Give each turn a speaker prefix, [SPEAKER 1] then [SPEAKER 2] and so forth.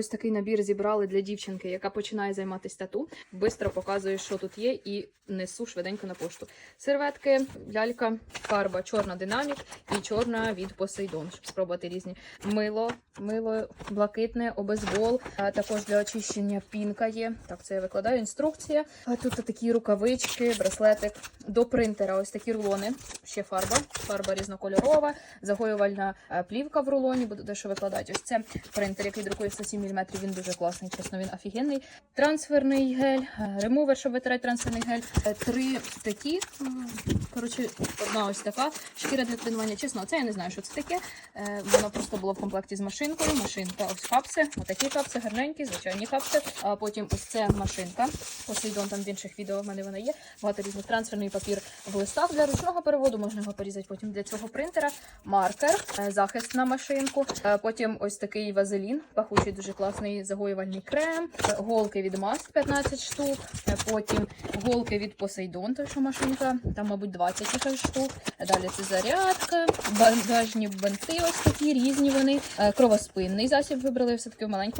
[SPEAKER 1] Ось такий набір зібрали для дівчинки, яка починає займатися тату. Бистро показую, що тут є, і несу швиденько на пошту. Серветки, лялька, фарба, чорна динамік і чорна від Посейдон, щоб спробувати різні. Мило, мило блакитне, обезбол. А також для очищення пінка є. Так, це я викладаю. Інструкція. А тут такі рукавички, браслетик. До принтера ось такі рулони. Ще фарба. Фарба різнокольорова, загоювальна е, плівка в рулоні, буду дещо викладати. Ось це принтер, який друкує 107 мм. Він дуже класний, чесно, він офігенний. Трансферний гель, е, ремувер, щоб витирати трансферний гель. Е, Три такі. Коротше, одна ось така шкіра для тренування. Чесно, це я не знаю, що це таке. Е, Воно просто було в комплекті з машинкою. Машинка, ось капси, отакі капси, гарненькі, звичайні капси. А потім ось це машинка. Послідом там в інших відео в мене вона є. Багато різних трансферний папір в листах для ручного переводу. Можна його порізати потім для цього принтера. Маркер, е, захист на машинку. Е, Потім ось такий вазелін, пахучий дуже класний загоювальний крем, голки від Маст 15 штук. Е, Потім голки від Посейдон, то що машинка, там, мабуть, 20 якась штук. Далі це зарядка, бандажні бенти, ось такі, різні вони. Е, Кровоспинний засіб вибрали все-таки в маленьку